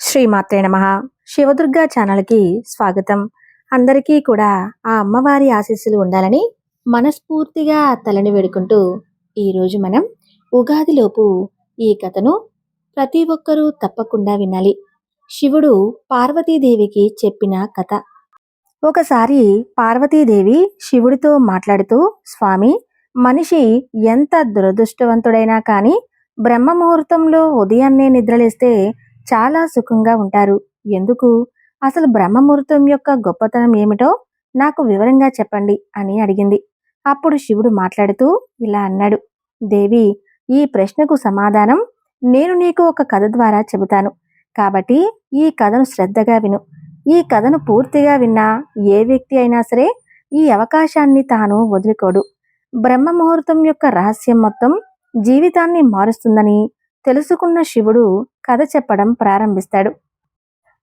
శ్రీమాత్రే నమ. శివదుర్గా ఛానల్కి స్వాగతం. అందరికీ కూడా ఆ అమ్మవారి ఆశీస్సులు ఉండాలని మనస్ఫూర్తిగా తలని వేడుకుంటూ ఈరోజు మనం ఉగాదిలోపు ఈ కథను ప్రతి ఒక్కరూ తప్పకుండా వినాలి. శివుడు పార్వతీదేవికి చెప్పిన కథ. ఒకసారి పార్వతీదేవి శివుడితో మాట్లాడుతూ స్వామి మనిషి ఎంత దురదృష్టవంతుడైనా కానీ బ్రహ్మ ముహూర్తంలో ఉదయాన్నే నిద్రలేస్తే చాలా సుఖంగా ఉంటారు. ఎందుకు? అసలు బ్రహ్మముహూర్తం యొక్క గొప్పతనం ఏమిటో నాకు వివరంగా చెప్పండి అని అడిగింది. అప్పుడు శివుడు మాట్లాడుతూ ఇలా అన్నాడు. దేవి ఈ ప్రశ్నకు సమాధానం నేను నీకు ఒక కథ ద్వారా చెబుతాను. కాబట్టి ఈ కథను శ్రద్ధగా విను. ఈ కథను పూర్తిగా విన్నా ఏ వ్యక్తి అయినా సరే ఈ అవకాశాన్ని తాను వదులుకోడు. బ్రహ్మ ముహూర్తం యొక్క రహస్యం మొత్తం జీవితాన్ని మారుస్తుందని తెలుసుకున్న శివుడు కథ చెప్పడం ప్రారంభిస్తాడు.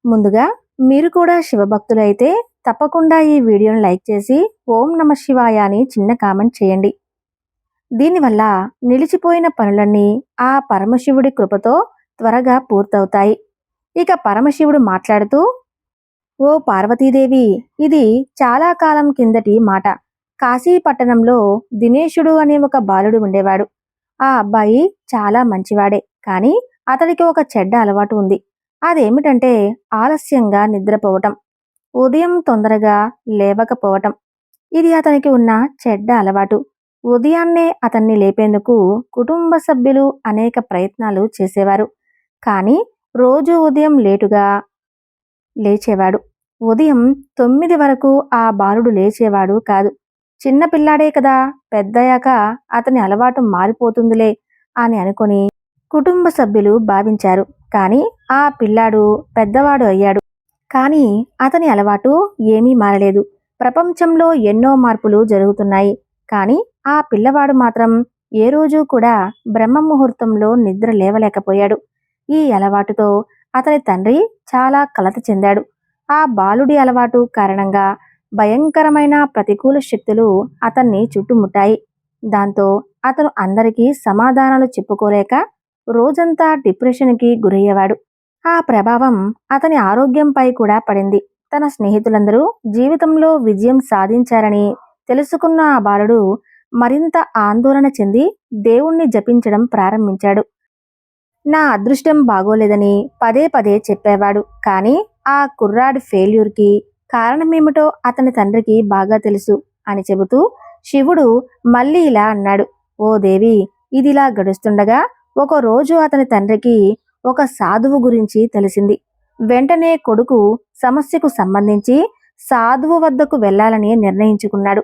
ముందుగా మీరు కూడా శివభక్తులైతే తప్పకుండా ఈ వీడియోను లైక్ చేసి ఓం నమ శివాయ అని చిన్న కామెంట్ చేయండి. దీనివల్ల నిలిచిపోయిన పనులన్నీ ఆ పరమశివుడి కృపతో త్వరగా పూర్తవుతాయి. ఇక పరమశివుడు మాట్లాడుతూ ఓ పార్వతీదేవి ఇది చాలా కాలం కిందటి మాట. కాశీ పట్టణంలో దినేశుడు అనే ఒక బాలుడు ఉండేవాడు. ఆ అబ్బాయి చాలా మంచివాడే. కానీ అతడికి ఒక చెడ్డ అలవాటు ఉంది. అదేమిటంటే ఆలస్యంగా నిద్రపోవటం ఉదయం తొందరగా లేవకపోవటం. ఇది అతనికి ఉన్న చెడ్డ అలవాటు. ఉదయాన్నే అతన్ని లేపేందుకు కుటుంబ సభ్యులు అనేక ప్రయత్నాలు చేసేవారు. కానీ రోజు ఉదయం లేటుగా లేచేవాడు. ఉదయం తొమ్మిది వరకు ఆ బాలుడు లేచేవాడు కాదు. చిన్న పిల్లాడే కదా పెద్దయ్యాక అతని అలవాటు మారిపోతుందిలే అని అనుకొని కుటుంబ సభ్యులు భావించారు. కానీ ఆ పిల్లాడు పెద్దవాడు అయ్యాడు. కానీ అతని అలవాటు ఏమీ మారలేదు. ప్రపంచంలో ఎన్నో మార్పులు జరుగుతున్నాయి. కానీ ఆ పిల్లవాడు మాత్రం ఏ రోజు కూడా బ్రహ్మ ముహూర్తంలో నిద్ర లేవలేకపోయాడు. ఈ అలవాటుతో అతని తండ్రి చాలా కలత చెందాడు. ఆ బాలుడి అలవాటు కారణంగా భయంకరమైన ప్రతికూల శక్తులు అతన్ని చుట్టుముట్టాయి. దాంతో అతను అందరికీ సమాధానాలు చెప్పుకోలేక రోజంతా డిప్రెషన్కి గురయ్యేవాడు. ఆ ప్రభావం అతని ఆరోగ్యంపై కూడా పడింది. తన స్నేహితులందరూ జీవితంలో విజయం సాధించారని తెలుసుకున్న ఆ బాలుడు మరింత ఆందోళన చెంది దేవుణ్ణి జపించడం ప్రారంభించాడు. నా అదృష్టం బాగోలేదని పదే పదే చెప్పేవాడు. కానీ ఆ కుర్రాడి ఫెయిల్యూర్కి కారణమేమిటో అతని తండ్రికి బాగా తెలుసు అని చెబుతూ శివుడు మళ్ళీ ఇలా అన్నాడు. ఓ దేవి ఇదిలా గడుస్తుండగా ఒక రోజు అతని తండ్రికి ఒక సాధువు గురించి తెలిసింది. వెంటనే కొడుకు సమస్యకు సంబంధించి సాధువు వద్దకు వెళ్ళాలని నిర్ణయించుకున్నాడు.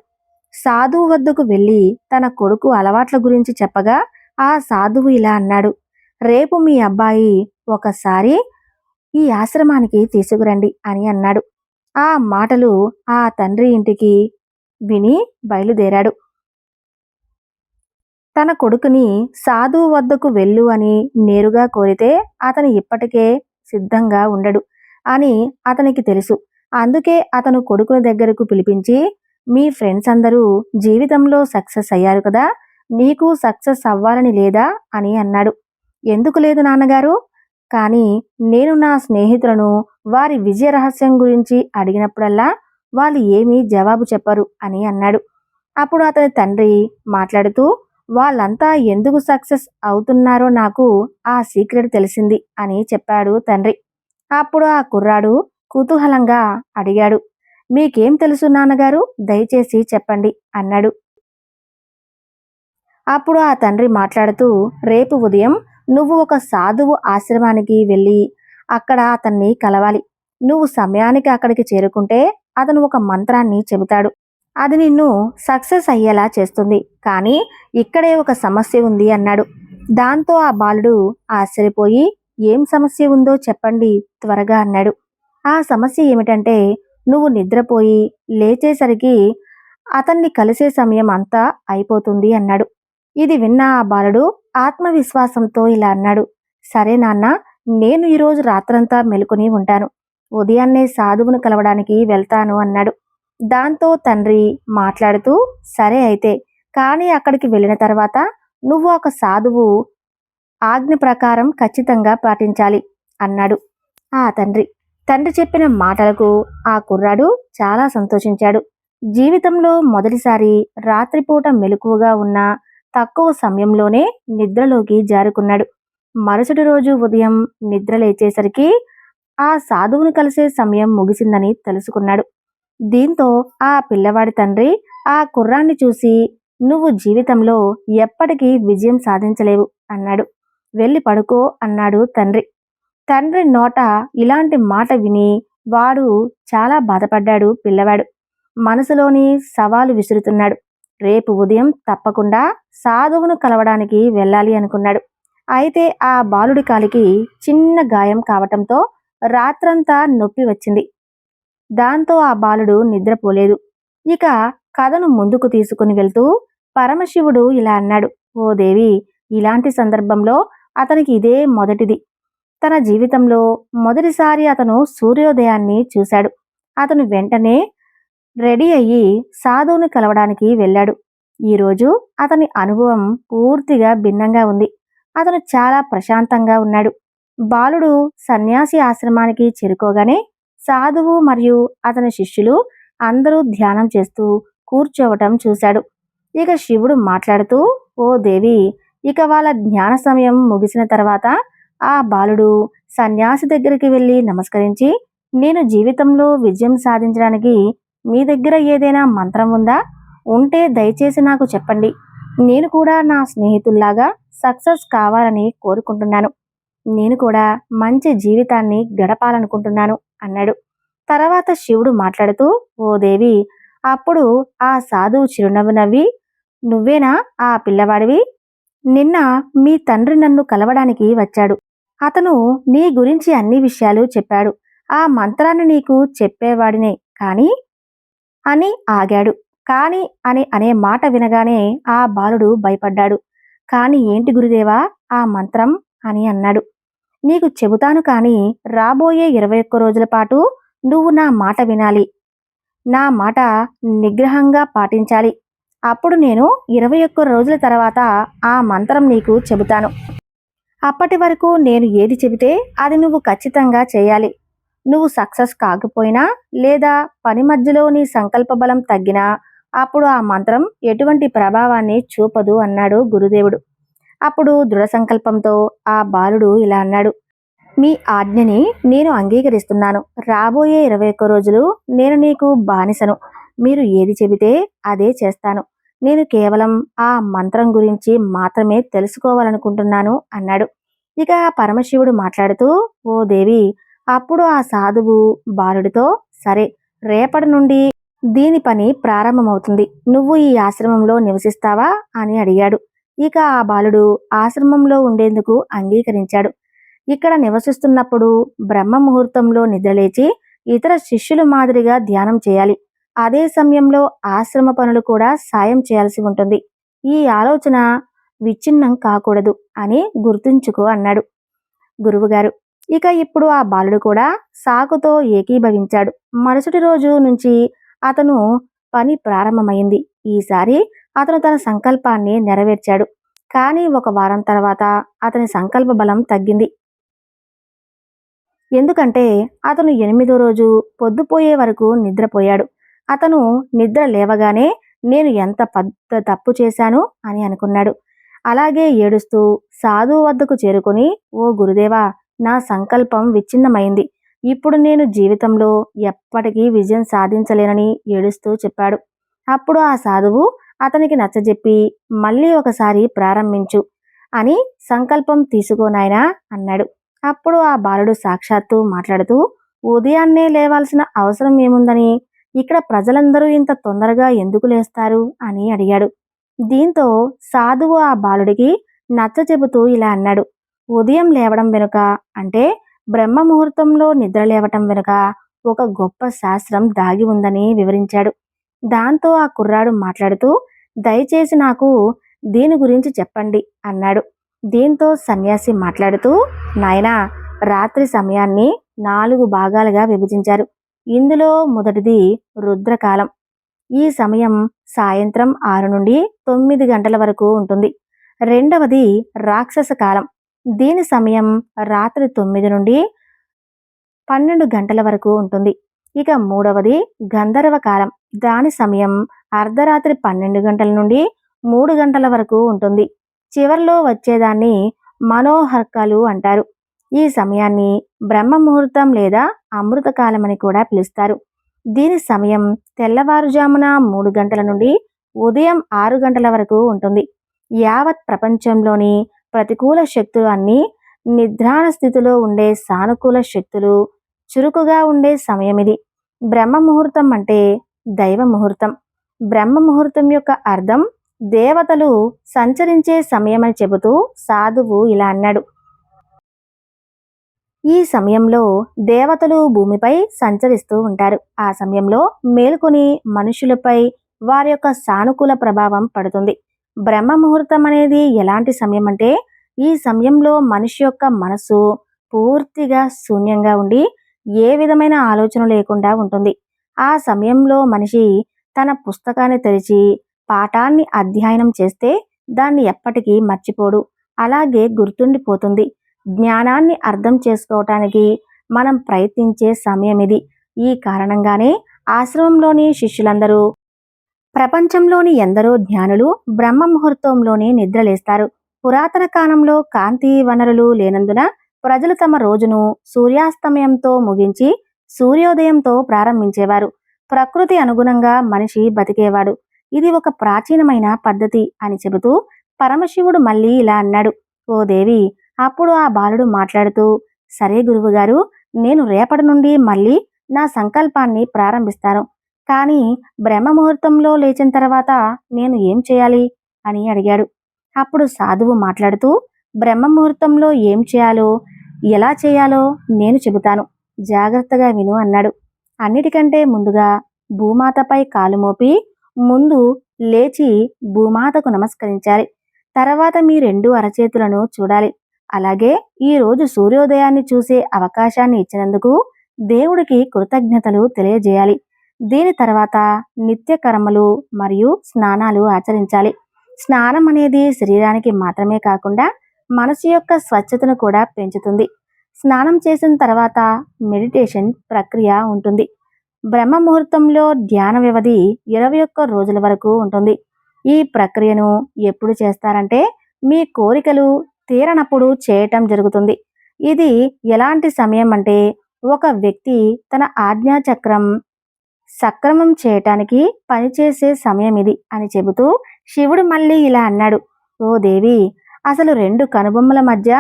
సాధువు వద్దకు వెళ్ళి తన కొడుకు అలవాట్ల గురించి చెప్పగా ఆ సాధువు ఇలా అన్నాడు. రేపు మీ అబ్బాయి ఒకసారి ఈ ఆశ్రమానికి తీసుకురండి అని అన్నాడు. ఆ మాటలు ఆ తండ్రి ఇంటికి విని బయలుదేరాడు. తన కొడుకుని సాధువు వద్దకు వెళ్ళు అని నేరుగా కోరితే అతను ఇప్పటికే సిద్ధంగా ఉండడు అని అతనికి తెలుసు. అందుకే అతను కొడుకుని దగ్గరకు పిలిపించి మీ ఫ్రెండ్స్ అందరూ జీవితంలో సక్సెస్ అయ్యారు కదా నీకు సక్సెస్ అవ్వాలని లేదా? అని అన్నాడు. ఎందుకు లేదు నాన్నగారు? కానీ నేను నా స్నేహితులను వారి విజయ రహస్యం గురించి అడిగినప్పుడల్లా వాళ్ళు ఏమీ జవాబు చెప్పరు అని అన్నాడు. అప్పుడు అతని తండ్రి మాట్లాడుతూ వాళ్ళంతా ఎందుకు సక్సెస్ అవుతున్నారో నాకు ఆ సీక్రెట్ తెలిసింది అని చెప్పాడు తండ్రి. అప్పుడు ఆ కుర్రాడు కుతూహలంగా అడిగాడు మీకేం తెలుసు నాన్నగారు? దయచేసి చెప్పండి అన్నాడు. అప్పుడు ఆ తండ్రి మాట్లాడుతూ రేపు ఉదయం నువ్వు ఒక సాధువు ఆశ్రమానికి వెళ్ళి అక్కడ అతన్ని కలవాలి. నువ్వు సమయానికి అక్కడికి చేరుకుంటే అతను ఒక మంత్రాన్ని చెబుతాడు. అది నిన్ను సక్సెస్ అయ్యేలా చేస్తుంది. కానీ ఇక్కడే ఒక సమస్య ఉంది అన్నాడు. దాంతో ఆ బాలుడు ఆశ్చర్యపోయి ఏం సమస్య ఉందో చెప్పండి త్వరగా అన్నాడు. ఆ సమస్య ఏమిటంటే నువ్వు నిద్రపోయి లేచేసరికి అతన్ని కలిసే సమయం అంతా అయిపోతుంది అన్నాడు. ఇది విన్న ఆ బాలుడు ఆత్మవిశ్వాసంతో ఇలా అన్నాడు. సరే నాన్న నేను ఈరోజు రాత్రంతా మెలుకుని ఉంటాను. ఉదయాన్నే సాధువును కలవడానికి వెళ్తాను అన్నాడు. దాంతో తండ్రి మాట్లాడుతూ సరే అయితే కానీ అక్కడికి వెళ్ళిన తర్వాత నువ్వు ఒక సాధువు. ఆజ్ఞ ప్రకారం ఖచ్చితంగా పాటించాలి అన్నాడు ఆ తండ్రి. తండ్రి చెప్పిన మాటలకు ఆ కుర్రాడు చాలా సంతోషించాడు. జీవితంలో మొదటిసారి రాత్రిపూట మెలకువగా ఉన్న తక్కువ సమయంలోనే నిద్రలోకి జారుకున్నాడు. మరుసటి రోజు ఉదయం నిద్ర లేచేసరికి ఆ సాధువును కలిసే సమయం ముగిసిందని తెలుసుకున్నాడు. దీంతో ఆ పిల్లవాడి తండ్రి ఆ కుర్రాన్ని చూసి నువ్వు జీవితంలో ఎప్పటికీ విజయం సాధించలేవు అన్నాడు. వెళ్ళి పడుకో అన్నాడు తండ్రి. తండ్రి నోట ఇలాంటి మాట విని వాడు చాలా బాధపడ్డాడు పిల్లవాడు. మనసులోని సవాలు విసురుతున్నాడు. రేపు ఉదయం తప్పకుండా సాధువును కలవడానికి వెళ్ళాలి అనుకున్నాడు. అయితే ఆ బాలుడి కాలికి చిన్న గాయం కావటంతో రాత్రంతా నొప్పి వచ్చింది. దాంతో ఆ బాలుడు నిద్రపోలేదు. ఇక కథను ముందుకు తీసుకుని వెళ్తూ పరమశివుడు ఇలా అన్నాడు ఓ దేవి ఇలాంటి సందర్భంలో అతనికి ఇదే మొదటిది. తన జీవితంలో మొదటిసారి అతను సూర్యోదయాన్ని చూశాడు. అతను వెంటనే రెడీ అయ్యి సాధువుని కలవడానికి వెళ్ళాడు. ఈరోజు అతని అనుభవం పూర్తిగా భిన్నంగా ఉంది. అతను చాలా ప్రశాంతంగా ఉన్నాడు. బాలుడు సన్యాసి ఆశ్రమానికి చేరుకోగానే సాధువు మరియు అతని శిష్యులు అందరూ ధ్యానం చేస్తూ కూర్చోవటం చూశాడు. ఇక శివుడు మాట్లాడుతూ ఓ దేవి ఇక వాళ్ళ జ్ఞాన సమయం ముగిసిన తర్వాత ఆ బాలుడు సన్యాసి దగ్గరికి వెళ్ళి నమస్కరించి నేను జీవితంలో విజయం సాధించడానికి మీ దగ్గర ఏదైనా మంత్రం ఉందా? ఉంటే దయచేసి నాకు చెప్పండి. నేను కూడా నా స్నేహితుల్లాగా సక్సెస్ కావాలని కోరుకుంటున్నాను. నేను కూడా మంచి జీవితాన్ని గడపాలనుకుంటున్నాను అన్నాడు. తర్వాత శివుడు మాట్లాడుతూ ఓ దేవి అప్పుడు ఆ సాధువు చిరునవ్వు నవ్వి నువ్వేనా ఆ పిల్లవాడివి? నిన్న మీ తండ్రి నన్ను కలవడానికి వచ్చాడు. అతను నీ గురించి అన్ని విషయాలు చెప్పాడు. ఆ మంత్రాన్ని నీకు చెప్పేవాడినే కాని అని ఆగాడు. కాని అని అనే మాట వినగానే ఆ బాలుడు భయపడ్డాడు. కాని ఏంటి గురుదేవా ఆ మంత్రం? అని అన్నాడు. నీకు చెబుతాను కాని రాబోయే ఇరవై ఒక్క రోజుల పాటు నువ్వు నా మాట వినాలి. నా మాట నిగ్రహంగా పాటించాలి. అప్పుడు నేను ఇరవై ఒక్క రోజుల తర్వాత ఆ మంత్రం నీకు చెబుతాను. అప్పటి వరకు నేను ఏది చెబితే అది నువ్వు ఖచ్చితంగా చేయాలి. నువ్వు సక్సెస్ కాకపోయినా లేదా పని మధ్యలో నీ సంకల్ప బలం తగ్గినా అప్పుడు ఆ మంత్రం ఎటువంటి ప్రభావాన్ని చూపదు అన్నాడు గురుదేవుడు. అప్పుడు దృఢ సంకల్పంతో ఆ బాలుడు ఇలా అన్నాడు మీ ఆజ్ఞని నేను అంగీకరిస్తున్నాను. రాబోయే ఇరవై ఒక్క రోజులు నేను నీకు బానిసను. మీరు ఏది చెబితే అదే చేస్తాను. నేను కేవలం ఆ మంత్రం గురించి మాత్రమే తెలుసుకోవాలనుకుంటున్నాను అన్నాడు. ఇక పరమశివుడు మాట్లాడుతూ ఓ దేవి అప్పుడు ఆ సాధువు బాలుడితో సరే రేపటి నుండి దీని పని ప్రారంభమవుతుంది. నువ్వు ఈ ఆశ్రమంలో నివసిస్తావా? అని అడిగాడు. ఇక ఆ బాలుడు ఆశ్రమంలో ఉండేందుకు అంగీకరించాడు. ఇక్కడ నివసిస్తున్నప్పుడు బ్రహ్మ ముహూర్తంలో నిద్రలేచి ఇతర శిష్యుల మాదిరిగా ధ్యానం చేయాలి. అదే సమయంలో ఆశ్రమ పనులు కూడా సాయం చేయాల్సి ఉంటుంది. ఈ ఆలోచన విచ్ఛిన్నం కాకూడదు అని గుర్తుంచుకో అన్నాడు గురువుగారు. ఇక ఇప్పుడు ఆ బాలుడు కూడా సాకుతో ఏకీభవించాడు. మరుసటి రోజు నుంచి అతను పని ప్రారంభమైంది. ఈసారి అతను తన సంకల్పాన్ని నెరవేర్చాడు. కానీ ఒక వారం తర్వాత అతని సంకల్ప బలం తగ్గింది. ఎందుకంటే అతను ఎనిమిదో రోజు పొద్దుపోయే వరకు నిద్రపోయాడు. అతను నిద్ర లేవగానే నేను ఎంత పెద్ద తప్పు చేశాను అని అనుకున్నాడు. అలాగే ఏడుస్తూ సాధువు వద్దకు చేరుకొని ఓ గురుదేవా నా సంకల్పం విచ్ఛిన్నమైంది. ఇప్పుడు నేను జీవితంలో ఎప్పటికీ విజయం సాధించలేనని ఏడుస్తూ చెప్పాడు. అప్పుడు ఆ సాధువు అతనికి నచ్చజెప్పి మళ్ళీ ఒకసారి ప్రారంభించు అని సంకల్పం తీసుకోనాయనా అన్నాడు. అప్పుడు ఆ బాలుడు సాక్షాత్తు మాట్లాడుతూ ఉదయాన్నే లేవాల్సిన అవసరం ఏముందని? ఇక్కడ ప్రజలందరూ ఇంత తొందరగా ఎందుకు లేస్తారు? అని అడిగాడు. దీంతో సాధువు ఆ బాలుడికి నచ్చ చెబుతూ ఇలా అన్నాడు. ఉదయం లేవడం వెనుక అంటే బ్రహ్మ ముహూర్తంలో నిద్ర లేవటం వెనుక ఒక గొప్ప శాస్త్రం దాగి ఉందని వివరించాడు. దాంతో ఆ కుర్రాడు మాట్లాడుతూ దయచేసి నాకు దీని గురించి చెప్పండి అన్నాడు. దీంతో సన్యాసి మాట్లాడుతూ నాయనా రాత్రి సమయాన్ని నాలుగు భాగాలుగా విభజించారు. ఇందులో మొదటిది రుద్రకాలం. ఈ సమయం సాయంత్రం ఆరు నుండి తొమ్మిది గంటల వరకు ఉంటుంది. రెండవది రాక్షస కాలం. దీని సమయం రాత్రి తొమ్మిది నుండి పన్నెండు గంటల వరకు ఉంటుంది. ఇక మూడవది గంధర్వ కాలం. దాని సమయం అర్ధరాత్రి పన్నెండు గంటల నుండి మూడు గంటల వరకు ఉంటుంది. చివర్లో వచ్చేదాన్ని మనోహర్కలు అంటారు. ఈ సమయాన్ని బ్రహ్మ ముహూర్తం లేదా అమృతకాలం అని కూడా పిలుస్తారు. దీని సమయం తెల్లవారుజామున మూడు గంటల నుండి ఉదయం ఆరు గంటల వరకు ఉంటుంది. యావత్ ప్రపంచంలోని ప్రతికూల శక్తులు అన్నీ నిద్రాణ స్థితిలో ఉండే సానుకూల శక్తులు చురుకుగా ఉండే సమయం ఇది. బ్రహ్మ ముహూర్తం అంటే దైవ ముహూర్తం బ్రహ్మ ముహూర్తం యొక్క అర్థం దేవతలు సంచరించే సమయమని చెబుతూ సాధువు ఇలా అన్నాడు. ఈ సమయంలో దేవతలు భూమిపై సంచరిస్తూ ఉంటారు. ఆ సమయంలో మేల్కొని మనుషులపై వారి యొక్క సానుకూల ప్రభావం పడుతుంది. బ్రహ్మ ముహూర్తం అనేది ఎలాంటి సమయం అంటే ఈ సమయంలో మనిషి యొక్క మనసు పూర్తిగా శూన్యంగా ఉండి ఏ విధమైన ఆలోచన లేకుండా ఉంటుంది. ఆ సమయంలో మనిషి తన పుస్తకాన్ని తెరిచి పాఠాన్ని అధ్యయనం చేస్తే దాన్ని ఎప్పటికీ మర్చిపోడు. అలాగే గుర్తుండిపోతుంది. జ్ఞానాన్ని అర్థం చేసుకోవటానికి మనం ప్రయత్నించే సమయం ఇది. ఈ కారణంగానే ఆశ్రమంలోని శిష్యులందరూ ప్రపంచంలోని ఎందరో జ్ఞానులు బ్రహ్మ ముహూర్తంలోనే నిద్రలేస్తారు. పురాతన కాలంలో కాంతి వనరులు లేనందున ప్రజలు తమ రోజును సూర్యాస్తమయంతో ముగించి సూర్యోదయంతో ప్రారంభించేవారు. ప్రకృతి అనుగుణంగా మనిషి బతికేవాడు. ఇది ఒక ప్రాచీనమైన పద్ధతి అని చెబుతూ పరమశివుడు మళ్ళీ ఇలా అన్నాడు. ఓ దేవి అప్పుడు ఆ బాలుడు మాట్లాడుతూ సరే గురువుగారు నేను రేపటి నుండి మళ్ళీ నా సంకల్పాన్ని ప్రారంభిస్తాను. కానీ బ్రహ్మ ముహూర్తంలో లేచిన తర్వాత నేను ఏం చేయాలి అని అడిగాడు. అప్పుడు సాధువు మాట్లాడుతూ బ్రహ్మ ముహూర్తంలో ఏం చేయాలో ఎలా చేయాలో నేను చెబుతాను. జాగ్రత్తగా విను అన్నాడు. అన్నిటికంటే ముందుగా భూమాతపై కాలు మోపి ముందు లేచి భూమాతకు నమస్కరించాలి. తర్వాత మీ రెండు అరచేతులను చూడాలి. అలాగే ఈరోజు సూర్యోదయాన్ని చూసే అవకాశాన్ని ఇచ్చినందుకు దేవుడికి కృతజ్ఞతలు తెలియజేయాలి. దీని తర్వాత నిత్య కర్మలు మరియు స్నానాలు ఆచరించాలి. స్నానం అనేది శరీరానికి మాత్రమే కాకుండా మనసు యొక్క స్వచ్ఛతను కూడా పెంచుతుంది. స్నానం చేసిన తర్వాత మెడిటేషన్ ప్రక్రియ ఉంటుంది. బ్రహ్మ ముహూర్తంలో ధ్యాన వ్యవధి ఇరవై ఒక్క రోజుల వరకు ఉంటుంది. ఈ ప్రక్రియను ఎప్పుడు చేస్తారంటే మీ కోరికలు తీరనప్పుడు చేయటం జరుగుతుంది. ఇది ఎలాంటి సమయం అంటే ఒక వ్యక్తి తన ఆజ్ఞాచక్రం సక్రమం చేయటానికి పనిచేసే సమయం ఇది అని చెబుతూ శివుడు మళ్ళీ ఇలా అన్నాడు. ఓ దేవి అసలు రెండు కనుబొమ్మల మధ్య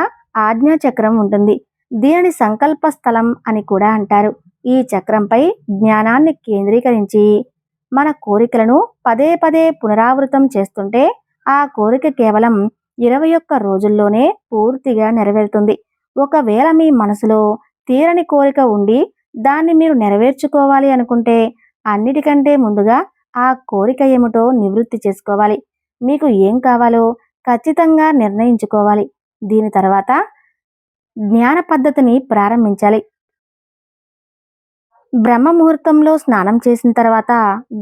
ఆజ్ఞాచక్రం ఉంటుంది. దీనిని సంకల్ప స్థలం అని కూడా అంటారు. ఈ చక్రంపై జ్ఞానాన్ని కేంద్రీకరించి మన కోరికలను పదే పదే పునరావృతం చేస్తుంటే ఆ కోరిక కేవలం ఇరవై ఒక్క రోజుల్లోనే పూర్తిగా నెరవేరుతుంది. ఒకవేళ మీ మనసులో తీరని కోరిక ఉండి దాన్ని మీరు నెరవేర్చుకోవాలి అనుకుంటే అన్నిటికంటే ముందుగా ఆ కోరిక ఏమిటో నివృత్తి చేసుకోవాలి. మీకు ఏం కావాలో ఖచ్చితంగా నిర్ణయించుకోవాలి. దీని తర్వాత జ్ఞాన పద్ధతిని ప్రారంభించాలి. బ్రహ్మ ముహూర్తంలో స్నానం చేసిన తర్వాత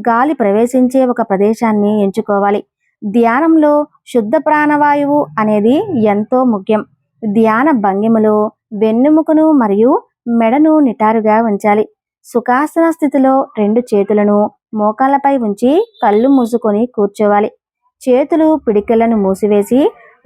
గాలి ప్రవేశించే ఒక ప్రదేశాన్ని ఎంచుకోవాలి. ధ్యానంలో శుద్ధ ప్రాణవాయువు అనేది ఎంతో ముఖ్యం. ధ్యాన భంగిమలో వెన్నెముకను మరియు మెడను నిటారుగా ఉంచాలి. సుఖాసన స్థితిలో రెండు చేతులను మోకాళ్ళపై ఉంచి కళ్ళు మూసుకొని కూర్చోవాలి. చేతులు పిడికెలను మూసివేసి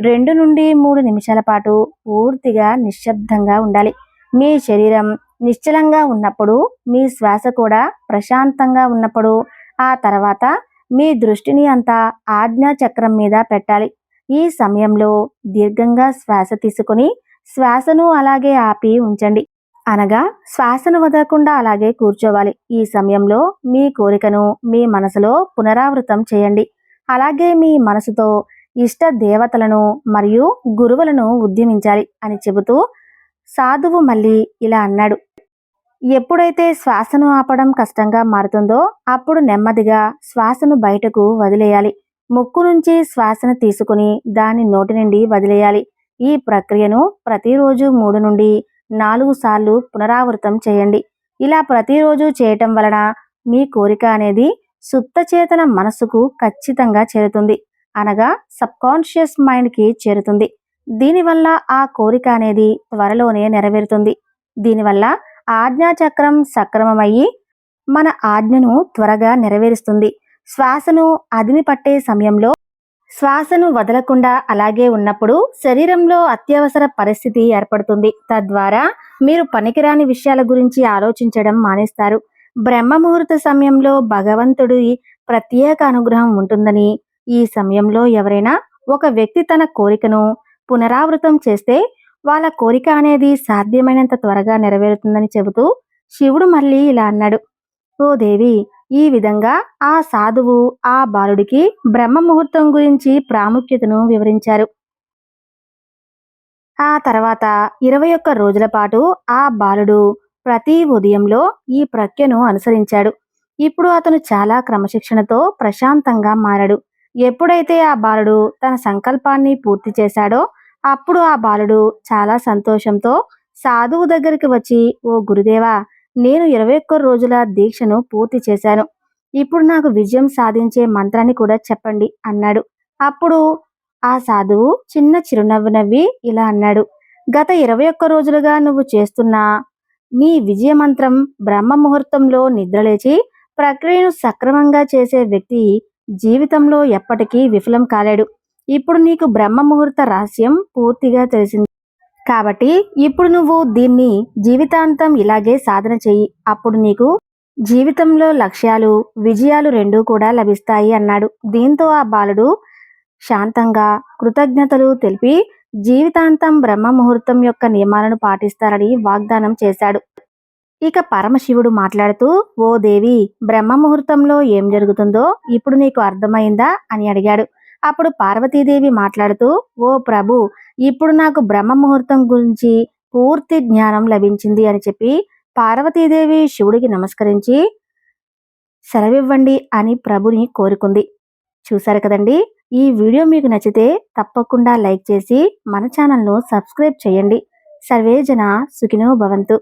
రెండు నుండి మూడు నిమిషాల పాటు పూర్తిగా నిశ్శబ్దంగా ఉండాలి. మీ శరీరం నిశ్చలంగా ఉన్నప్పుడు మీ శ్వాస కూడా ప్రశాంతంగా ఉన్నప్పుడు ఆ తర్వాత మీ దృష్టిని అంతా ఆజ్ఞా చక్రం మీద పెట్టాలి. ఈ సమయంలో దీర్ఘంగా శ్వాస తీసుకుని శ్వాసను అలాగే ఆపి ఉంచండి. అనగా శ్వాసను వదలకుండా అలాగే కూర్చోవాలి. ఈ సమయంలో మీ కోరికను మీ మనసులో పునరావృతం చేయండి. అలాగే మీ మనసుతో ఇష్ట దేవతలను మరియు గురువులను ఉద్యమించాలి అని చెబుతూ సాధువు మళ్ళీ ఇలా అన్నాడు. ఎప్పుడైతే శ్వాసను ఆపడం కష్టంగా మారుతుందో అప్పుడు నెమ్మదిగా శ్వాసను బయటకు వదిలేయాలి. ముక్కు నుంచి శ్వాసను తీసుకుని దాని నోటి నుండి వదిలేయాలి. ఈ ప్రక్రియను ప్రతిరోజు మూడు నుండి నాలుగు సార్లు పునరావృతం చేయండి. ఇలా ప్రతిరోజు చేయటం వలన మీ కోరిక అనేది సుత్తచేతన మనసుకు ఖచ్చితంగా చేరుతుంది. అనగా సబ్కాన్షియస్ మైండ్కి చేరుతుంది. దీనివల్ల ఆ కోరిక అనేది త్వరలోనే నెరవేరుతుంది. దీనివల్ల ఆజ్ఞాచక్రం సక్రమమయ్యి మన ఆజ్ఞను త్వరగా నెరవేరుస్తుంది. శ్వాసను అదిమి పట్టే సమయంలో శ్వాసను వదలకుండా అలాగే ఉన్నప్పుడు శరీరంలో అత్యవసర పరిస్థితి ఏర్పడుతుంది. తద్వారా మీరు పనికిరాని విషయాల గురించి ఆలోచించడం మానేస్తారు. బ్రహ్మ ముహూర్త సమయంలో భగవంతుడి ప్రత్యేక అనుగ్రహం ఉంటుందని ఈ సమయంలో ఎవరైనా ఒక వ్యక్తి తన కోరికను పునరావృతం చేస్తే వాళ్ళ కోరిక అనేది సాధ్యమైనంత త్వరగా నెరవేరుతుందని చెబుతూ శివుడు మళ్ళీ ఇలా అన్నాడు. ఓ దేవి ఈ విధంగా ఆ సాధువు ఆ బాలుడికి బ్రహ్మ ముహూర్తం గురించి ప్రాముఖ్యతను వివరించారు. ఆ తర్వాత ఇరవై ఒక్క రోజుల పాటు ఆ బాలుడు ప్రతి ఉదయంలో ఈ ప్రక్యను అనుసరించాడు. ఇప్పుడు అతను చాలా క్రమశిక్షణతో ప్రశాంతంగా మారాడు. ఎప్పుడైతే ఆ బాలుడు తన సంకల్పాన్ని పూర్తి చేశాడో అప్పుడు ఆ బాలుడు చాలా సంతోషంతో సాధువు దగ్గరికి వచ్చి ఓ గురుదేవా నేను ఇరవై ఒక్క రోజుల దీక్షను పూర్తి చేశాను. ఇప్పుడు నాకు విజయం సాధించే మంత్రాన్ని కూడా చెప్పండి అన్నాడు. అప్పుడు ఆ సాధువు చిన్న చిరునవ్వు నవ్వి ఇలా అన్నాడు. గత ఇరవై ఒక్క రోజులుగా నువ్వు చేస్తున్న నీ విజయ మంత్రం బ్రహ్మ ముహూర్తంలో నిద్రలేచి ప్రక్రియను సక్రమంగా చేసే వ్యక్తి జీవితంలో ఎప్పటికీ విఫలం కాలేడు. ఇప్పుడు నీకు బ్రహ్మ ముహూర్త రహస్యం పూర్తిగా తెలిసింది. కాబట్టి ఇప్పుడు నువ్వు దీన్ని జీవితాంతం ఇలాగే సాధన చెయ్యి. అప్పుడు నీకు జీవితంలో లక్ష్యాలు విజయాలు రెండూ కూడా లభిస్తాయి అన్నాడు. దీంతో ఆ బాలుడు శాంతంగా కృతజ్ఞతలు తెలిపి జీవితాంతం బ్రహ్మ ముహూర్తం యొక్క నియమాలను పాటిస్తారని వాగ్దానం చేశాడు. ఇక పరమశివుడు మాట్లాడుతూ ఓ దేవి బ్రహ్మ ముహూర్తంలో ఏం జరుగుతుందో ఇప్పుడు నీకు అర్థమైందా? అని అడిగాడు. అప్పుడు పార్వతీదేవి మాట్లాడుతూ ఓ ప్రభు ఇప్పుడు నాకు బ్రహ్మ ముహూర్తం గురించి పూర్తి జ్ఞానం లభించింది అని చెప్పి పార్వతీదేవి శివుడికి నమస్కరించి సెలవివ్వండి అని ప్రభుని కోరుకుంది. చూశారు కదండి? ఈ వీడియో మీకు నచ్చితే తప్పకుండా లైక్ చేసి మన ఛానల్ను సబ్స్క్రైబ్ చేయండి. సర్వేజన సుఖినో భవంతు.